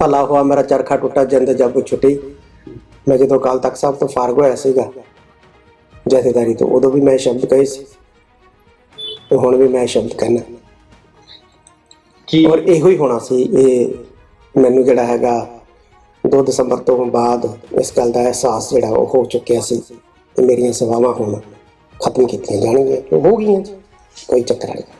ਭਲਾ ਹੋਆ ਮੇਰਾ ਚਰਖਾ ਟੁੱਟਾ ਜਿੰਦ ਜੱਬ ਛੁੱਟੀ। ਮੈਂ ਜਦੋਂ ਕਾਲ ਤੱਕ ਸਾਹਿਬ ਤੋਂ ਫਾਰਗ ਹੋਇਆ ਸੀਗਾ ਜਥੇਦਾਰੀ ਤੋਂ ਉਦੋਂ ਵੀ ਮੈਂ ਸ਼ਬਦ ਕਹੇ ਸੀ। ਤੇ ਹੁਣ ਵੀ ਮੈਂ ਸ਼ਬਦ ਕਹਿਣਾ ਕੀ? ਔਰ ਇਹੋ ਹੀ ਹੋਣਾ ਸੀ ਇਹ ਮੈਨੂੰ ਜਿਹੜਾ ਹੈਗਾ 2 ਦਸੰਬਰ ਤੋਂ ਬਾਅਦ ਇਸ ਗੱਲ ਦਾ ਅਹਿਸਾਸ ਜਿਹੜਾ ਉਹ ਹੋ ਚੁੱਕਿਆ ਸੀ ਤੇ ਮੇਰੀਆਂ ਸੇਵਾਵਾਂ ਹੁਣ ਖਤਮ ਕੀਤੀਆਂ ਜਾਣਗੀਆਂ। ਹੋ ਗਈਆਂ ਕੋਈ ਚੱਕਰ ਨਹੀਂ।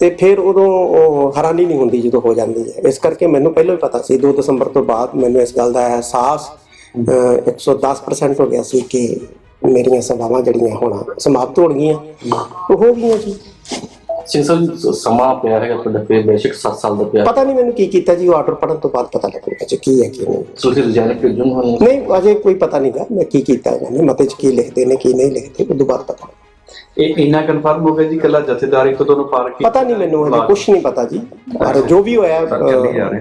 ਤੇ ਫਿਰ ਉਦੋਂ ਹੈਰਾਨੀ ਨਹੀਂ ਹੁੰਦੀ ਜਦੋਂ ਹੋ ਜਾਂਦੀ ਹੈ। ਇਸ ਕਰਕੇ ਮੈਨੂੰ ਪਹਿਲਾਂ ਹੀ ਪਤਾ ਸੀ 2 ਦਸੰਬਰ ਤੋਂ ਬਾਅਦ ਮੈਨੂੰ ਇਸ ਗੱਲ ਦਾ ਅਹਿਸਾਸ ਅਹ, 110% ਹੋ ਗਿਆ ਸੀ ਕਿ ਮੇਰੀਆਂ ਸੇਵਾਵਾਂ ਜਿਹੜੀਆਂ ਹੋਣਾ ਸਮਾਪਤ ਹੋਣਗੀਆਂ। ਉਹ ਹੋ ਗਈਆਂ ਜੀ। ਸਾਹਿਬ ਸਮਾਂ ਪਿਆ ਹੈਗਾ ਤੁਹਾਡਾ ਫਿਰ ਬੇਸ਼ੱਕ 7 ਸਾਲ ਦਾ ਪਿਆ। ਪਤਾ ਨਹੀਂ ਮੈਨੂੰ ਕੀ ਕੀਤਾ ਜੀ ਉਹ ਆਰਡਰ ਪੜਨ ਤੋਂ ਬਾਅਦ ਪਤਾ ਲੱਗੂਗਾ ਜੀ ਕੀ ਹੈ ਕੀ ਨਹੀਂ। ਤੁਸੀਂ ਰਿਜ਼ਾਈਨ ਭੇਜਣ ਹੁਣ ਨਹੀਂ ਅਜੇ ਕੋਈ ਪਤਾ ਨਹੀਂਗਾ ਮੈਂ ਕੀ ਕੀਤਾ ਇਹਨਾਂ ਨੇ ਮਤੇ 'ਚ ਕੀ ਲਿਖਦੇ ਨੇ ਕੀ ਨਹੀਂ ਲਿਖਦੇ ਉਹ ਦੁਬਾਰਾ ਪਤਾ ਇਹ ਇੰਨਾ ਕਨਫਰਮ ਹੋ ਗਿਆ ਜੀ ਕੱਲਾ ਜਥੇਦਾਰੀ ਤੋਂ ਤੁਹਾਨੂੰ ਫ਼ਰਕ ਪਤਾ ਨਹੀਂ ਮੈਨੂੰ ਅਜੇ ਕੁਝ ਨਹੀਂ ਪਤਾ ਜੀ। ਪਰ ਜੋ ਵੀ ਹੋਇਆ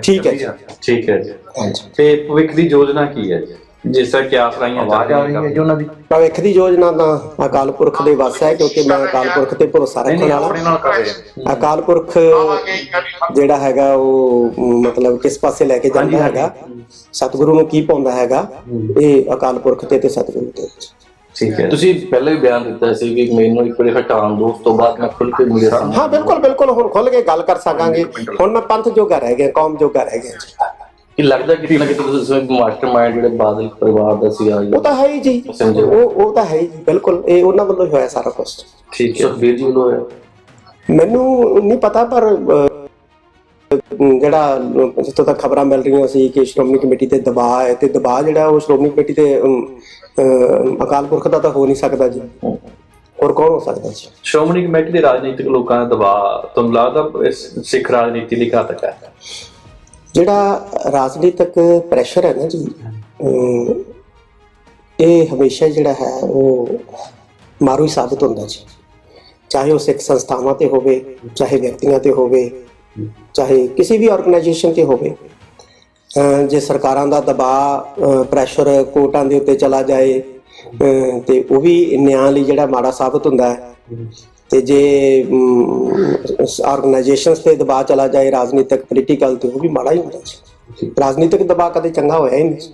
ਠੀਕ ਹੈ ਜੀ ਠੀਕ ਹੈ ਜੀ। ਹਾਂਜੀ। ਤੇ ਭਵਿੱਖ ਦੀ ਯੋਜਨਾ ਕੀ ਹੈ ਜੀ? ਜਿਸ ਤਰ੍ਹਾਂ ਕਿ ਆਸ ਰਾਈਆਂ ਆਵਾਜ਼ ਆ ਰਹੀ ਹੈ ਜੀ ਉਹਨਾਂ ਦੀ। ਭਵਿੱਖ ਦੀ ਯੋਜਨਾ ਤਾਂ ਅਕਾਲ ਪੁਰਖ ਦੇ ਵੱਸ ਹੈ ਕਿਉਂਕਿ ਮੈਂ ਅਕਾਲ ਪੁਰਖ ਤੇ ਭਰੋਸਾ ਰੱਖਣ ਵਾਲਾ। ਨਾਲ ਕਰ ਰਹੇ ਅਕਾਲ ਪੁਰਖ ਜਿਹੜਾ ਹੈਗਾ ਉਹ ਮ, ਮਤਲਬ ਕਿਸ ਪਾਸੇ ਲੈ ਕੇ ਜਾਂਦਾ ਹੈਗਾ? ਸਤਿਗੁਰੂ ਨੂੰ ਕੀ ਪਾਉਂਦਾ ਹੈਗਾ? ਇਹ ਅਕਾਲ ਪੁਰਖ ਤੇ ਤੇ ਸਤਿਗੁਰੂ ਤੇ। ਠੀਕ ਹੈ। ਤੁਸੀਂ ਪਹਿਲੇ ਵੀ ਬਿਆਨ ਦਿੱਤਾ ਸੀ ਕਿ ਮੈਨੂੰ ਇੱਕ ਵਾਰੀ ਹਟਾਉਣ ਦੋ ਉਸ ਤੋਂ ਬਾਅਦ ਮੈਂ ਖੁੱਲ ਕੇ ਮਿਲਿਆ ਸਾਹਮਣੇ ਹਾਂ ਬਿਲਕੁਲ ਬਿਲਕੁਲ ਹੁਣ ਖੁੱਲ ਕੇ ਗੱਲ ਕਰ ਸਕਾਂਗੇ। ਹੁਣ ਮੈਂ ਪੰਥ ਜੋਗਾ ਰਹਿ ਗਿਆ ਕੌਮ ਜੋਗਾ ਰਹਿ ਗਿਆ। ਜੀ ਕਿ ਲੱਗਦਾ ਕਿ ਨਾ ਕਿ ਤੁਸੀਂ ਮਾਸਟਰ ਮਾਈਂਡ ਜਿਹੜੇ ਬਾਦਲ ਪਰਿਵਾਰ ਦਾ ਸੀ ਆ ਉਹ ਤਾਂ ਹੈ ਹੀ ਜੀ। ਉਹ ਉਹ ਤਾਂ ਹੈ ਹੀ ਜੀ, ਬਿਲਕੁਲ। ਇਹ ਉਹਨਾਂ ਵੱਲੋਂ ਹੀ ਹੋਇਆ ਸਾਰਾ ਕੁਝ ਠੀਕ ਹੈ। ਸੁਖਬੀਰ ਜੀ ਵੱਲੋਂ ਹੋਇਆ? ਮੈਨੂੰ ਨਹੀਂ ਪਤਾ ਪਰ ਜਿਹੜਾ ਜਿੱਥੋਂ ਤੱਕ ਖਬਰਾਂ ਮਿਲ ਰਹੀਆਂ ਸੀ ਕਿ ਸ਼੍ਰੋਮਣੀ ਕਮੇਟੀ ਤੇ ਦਬਾਅ ਹੈ ਤੇ ਦਬਾਅ ਜਿਹੜਾ ਉਹ ਸ਼੍ਰੋਮਣੀ ਕਮੇਟੀ ਤੇ ਅਕਾਲ ਪੁਰਖ ਦਾ ਤਾਂ ਹੋ ਨਹੀਂ ਸਕਦਾ ਜੀ। ਹੋਰ ਕੌਣ ਹੋ ਸਕਦਾ ਜੀ? ਸ਼੍ਰੋਮਣੀ ਕਮੇਟੀ ਦੇ ਰਾਜਨੀਤਿਕ ਲੋਕਾਂ ਦਾ ਦਬਾਅ ਤੁਹਾਨੂੰ ਲੱਗਦਾ ਇਸ ਸਿੱਖ ਰਾਜਨੀਤੀ ਲਈ ਘਾਤਕ ਹੈ? ਜਿਹੜਾ ਰਾਜਨੀਤਿਕ ਪ੍ਰੈਸ਼ਰ ਹੈ ਨਾ ਜੀ ਇਹ ਹਮੇਸ਼ਾ ਜਿਹੜਾ ਹੈ ਉਹ ਮਾਰੂ ਹੀ ਸਾਬਤ ਹੁੰਦਾ ਜੀ। ਚਾਹੇ ਉਹ ਸਿੱਖ ਸੰਸਥਾਵਾਂ ਤੇ ਹੋਵੇ ਚਾਹੇ ਵਿਅਕਤੀਆਂ ਤੇ ਹੋਵੇ ਚਾਹੇ ਕਿਸੇ ਵੀ ਆਰਗੇਨਾਈਜੇਸ਼ਨ ਤੇ ਹੋਵੇ ਜੇ ਸਰਕਾਰਾਂ ਦਾ ਦਬਾਅ ਪ੍ਰੈਸ਼ਰ ਕੋਰਟਾਂ ਦੇ ਉੱਤੇ ਚਲਾ ਜਾਏ ਤੇ ਉਹ ਵੀ ਨਿਆਂ ਲਈ ਜਿਹੜਾ ਮਾੜਾ ਸਾਬਤ ਹੁੰਦਾ ਹੈ। ਤੇ ਜੇ ਆਰਗੇਨਾਈਜੇਸ਼ਨਸ ਤੇ ਦਬਾਅ ਚਲਾ ਜਾਏ ਰਾਜਨੀਤਿਕ ਪੋਲੀਟੀਕਲ ਤੇ ਉਹ ਵੀ ਮਾੜਾ ਹੀ ਹੁੰਦਾ ਜੀ। ਰਾਜਨੀਤਿਕ ਦਬਾਅ ਕਦੇ ਚੰਗਾ ਹੋਇਆ ਹੀ ਨਹੀਂ।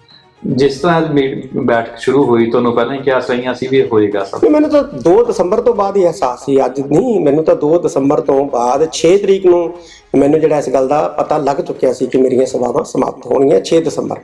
ਜਿਸ ਤਰ੍ਹਾਂ ਮੀ ਬੈਠਕ ਸ਼ੁਰੂ ਹੋਈ ਤੁਹਾਨੂੰ ਪਹਿਲਾਂ ਹੀ ਕਿਹਾ ਸਹੀਆਂ ਸੀ ਵੀ ਹੋਏਗਾ ਸਭ। ਨਹੀਂ, ਮੈਨੂੰ ਤਾਂ 2 ਦਸੰਬਰ ਤੋਂ ਬਾਅਦ ਹੀ ਅਹਿਸਾਸ ਸੀ ਅੱਜ ਨਹੀਂ ਮੈਨੂੰ ਤਾਂ 2 ਦਸੰਬਰ ਤੋਂ ਬਾਅਦ 6 ਤਰੀਕ ਨੂੰ ਮੈਨੂੰ ਜਿਹੜਾ ਇਸ ਗੱਲ ਦਾ ਪਤਾ ਲੱਗ ਚੁੱਕਿਆ ਸੀ ਕਿ ਮੇਰੀਆਂ ਸੇਵਾਵਾਂ ਸਮਾਪਤ ਹੋਣਗੀਆਂ 6 ਦਸੰਬਰ।